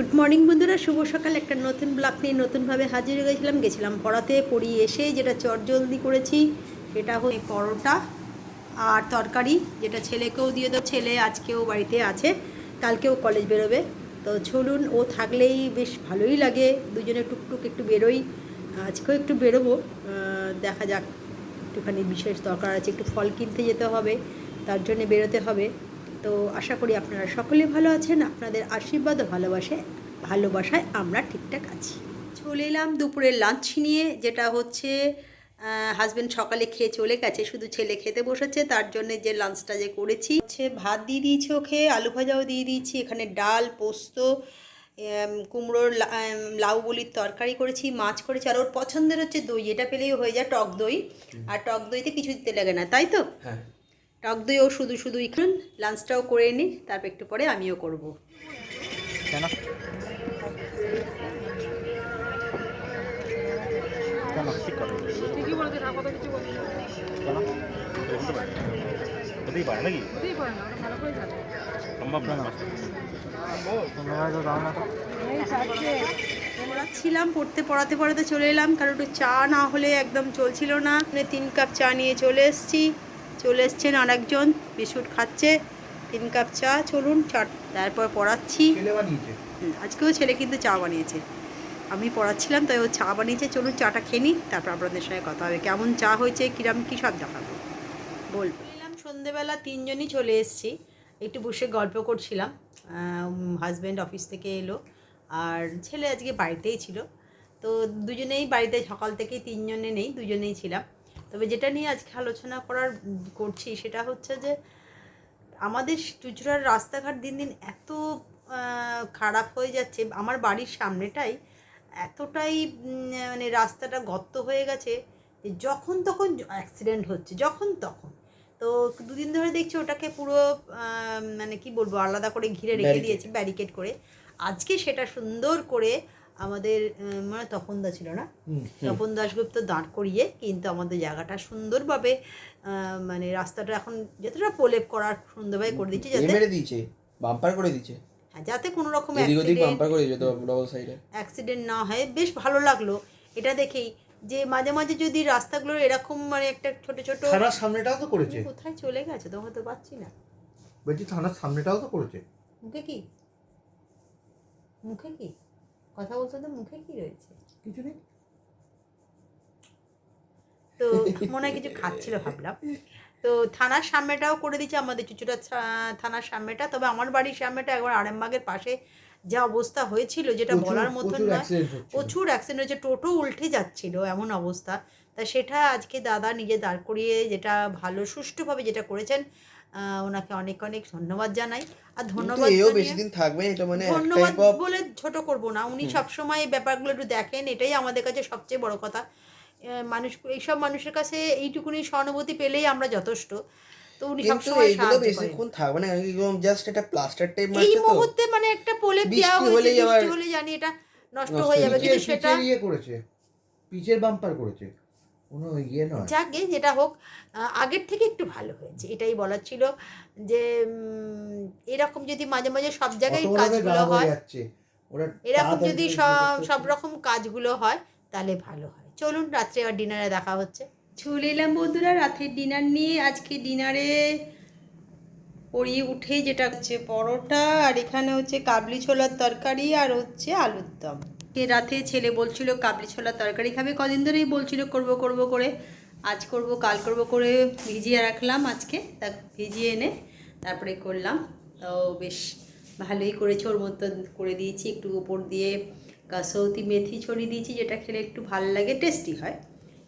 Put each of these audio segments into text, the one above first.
Good morning বন্ধুরা। শুভ সকাল। একটা নতুন ব্লগ নিয়ে নতুনভাবে হাজির হয়ে গেছিলাম। গেছিলাম পড়াতে পড়িয়ে এসে যেটা চটজলদি করেছি, সেটা হল পরোটা আর তরকারি, যেটা ছেলেকেও দিয়ে দেবো। ছেলে আজকেও বাড়িতে আছে, কালকেও কলেজ বেরোবে। তো চলুন, ও থাকলেই বেশ ভালোই লাগে। দুজনে টুকটুক একটু বেরোই। আজকেও একটু বেরোবো। দেখা যাক। একটুখানি বিশেষ দরকার আছে। একটু ফল কিনতে যেতে হবে, তার জন্য বেরোতে হবে। তো আশা করি আপনারা সকলে ভালো আছেন। আপনাদের আশীর্বাদ ও ভালোবাসে ভালোবাসায় আমরা ঠিকঠাক আছি। চলে এলাম দুপুরের লাঞ্চ নিয়ে যেটা হচ্ছে হাজব্যান্ড সকালে খেয়ে চলে গেছে শুধু ছেলে খেতে বসেছে তার জন্য যে লাঞ্চটা যে করেছি। হচ্ছে ভাত দিয়ে দিয়েছি ওকে আলু ভাজাও দিয়ে দিয়েছি এখানে ডাল পোস্ত কুমড়োর লাউ বলির তরকারি করেছি মাছ করেছি আর ওর পছন্দের হচ্ছে দই এটা পেলেই হয়ে যায় টক দই। আর টক দইতে কিছু দিতে লাগে না তাই তো? হ্যাঁ। টক দইও শুধু শুধু খান লাঞ্চটাও করে নিই তারপর একটু পরে আমিও করব। পড়াচ্ছিলাম পড়তে পড়াতে পড়াতে চলে এলাম কারণ একটু চা না হলে একদম চলছিল না। মানে তিন কাপ চা নিয়ে চলে এসেছি। চলে এসছেন আরেকজন বিস্কুট খাচ্ছে তিন কাপ চা চলুন চা তারপর পড়াচ্ছি। আজকেও ছেলে কিন্তু চা বানিয়েছে। আমি পড়াচ্ছিলাম তাই ও চা বানিয়েছে। চলুন চাটা খেয়ে নিই তারপর আপনাদের সঙ্গে কথা হবে। কেমন চা হয়েছে কিরম কী সব দেখাবো? বলব। এলাম সন্ধেবেলা তিনজনই চলে এসেছি। একটু বসে গল্প করছিলাম। হাজব্যান্ড অফিস থেকে এলো আর ছেলে আজকে বাড়িতেই ছিল। তো দুজনেই বাড়িতে সকাল থেকে তিনজনে নেই দুজনেই ছিলাম। তবে যেটা নিয়ে আজকে আলোচনা করার করছি সেটা হচ্ছে যে আমাদের চুচড়ার রাস্তাঘাট দিন দিন এত খারাপ হয়ে যাচ্ছে আমার বাড়ির সামনেটাই এতটাই মানে রাস্তাটা গর্ত হয়ে গেছে যে যখন তখন অ্যাক্সিডেন্ট হচ্ছে যখন তখন। তো দুদিন ধরে দেখছি ওটাকে পুরো মানে কি বলব আলাদা করে ঘিরে রেখে দিয়েছে ব্যারিকেড করে। আজকে সেটা সুন্দর করে আমাদের মানে তপন দা ছিল না? তপন দাশগুপ্ত দাঁড় করিয়ে কিন্তু আমাদের জায়গাটা সুন্দরভাবে মানে রাস্তাটা এখন যতটা প্রলেপ করার সুন্দরভাবে করে দিচ্ছে যাতে মেরে দিয়েছে বাম্পার করে দিয়েছে। হ্যাঁ, যাতে কোনো রকম অ্যাক্সিডেন্ট না হয়। বেশ ভালো লাগল। এটা দেখেই যে মাঝে মাঝে যদি রাস্তাগুলোর এরকম মানে একটা ছোট ছোট থানার সামনেটাও তো করেছে। কোথায় চলে গেছে? তোমাকে তো পাচ্ছি না। বলছি থানার সামনেটাও তো করেছে। মুখে কি? মুখে কি? কথা বলতে তো মুখে কি রয়েছে? কিছু নেই। তো মনে হয় কিছু খাচ্ছিল ভাবলাম। তো থানার সামনেটাও করে দিচ্ছে আমাদের চুচুটা থানার সামনেটা তবে আমার বাড়ির সামনেটা একবার আরামবাগের পাশে যা অবস্থা হয়েছিল যেটা বলার মতন না প্রচুর অ্যাক্সিডেন্ট হয়েছে টোটো উল্টে যাচ্ছিল এমন অবস্থা। তা সেটা আজকে দাদা নিজে দাঁড় করিয়ে যেটা ভালো সুষ্ঠুভাবে যেটা করেছেন আহ, ওনাকে অনেক অনেক ধন্যবাদ জানাই। আর ধন্যবাদ এও বেশি দিন থাকবে এটা মানে ধন্যবাদ বলে ছোট করব না। উনি সবসময় ব্যাপারগুলো একটু দেখেন এটাই আমাদের কাছে সবচেয়ে বড় কথা। মানুষ এইসব মানুষের কাছে এইটুকুনি সহানুভূতি পেলেই আমরা যথেষ্ট। তো উনি সবসময় এইগুলো বেশিক্ষণ থাকবে না একদম জাস্ট এটা প্লাস্টার টাইপ মারছে তো। মুহূর্তে মানে একটা প্রলেপ বৃষ্টি দেওয়া হয়েছে বৃষ্টি হলে জানি এটা নষ্ট নষ্ট হয়ে যাবে কিন্তু সেটা ইয়ে করেছে পিচের বাম্পার করেছে। কোনো ইয়ে নয়। যাকে যেটা হোক আগের থেকে একটু ভালো হয়েছে। এটাই বলার ছিল যে এরকম যদি মাঝে মাঝে সব জায়গায় কাজগুলো হয় এরকম যদি সব সব রকম কাজগুলো হয় তাহলে ভালো হয়। চলুন রাত্রে আর ডিনারে দেখা হচ্ছে। চলে এলাম বন্ধুরা রাতের ডিনার নিয়ে। আজকে ডিনারে পড়ি উঠে যেটা হচ্ছে পরোটা আর এখানে হচ্ছে কাবলি ছোলার তরকারি আর হচ্ছে আলুর দম। কে রাতে ছেলে বলছিল, কাবলি ছোলা তরকারি খাবে, কদিন ধরেই বলছিল, করব করব করে। আজ করব, কাল করব করে ভিজিয়ে রাখলাম আজকে। তা ভিজিয়ে এনে তারপরে করলাম। তো বেশ ভালোই করেছে, ওর মতো করে দিয়েছি, একটু উপর দিয়ে কাসৌতি মেথি ছড়িয়ে দিয়েছি, যেটা খেলে একটু ভালো লাগে, টেস্টি হয়।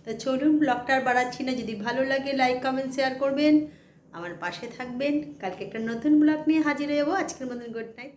তা চলুন ব্লগটা আর বাড়াচ্ছি না। যদি ভালো লাগে লাইক কমেন্ট শেয়ার করবেন। আমার পাশে থাকবেন। কালকে একটা নতুন ব্লগ নিয়ে হাজির হয়ে যাব। আজকের মতন গুড নাইট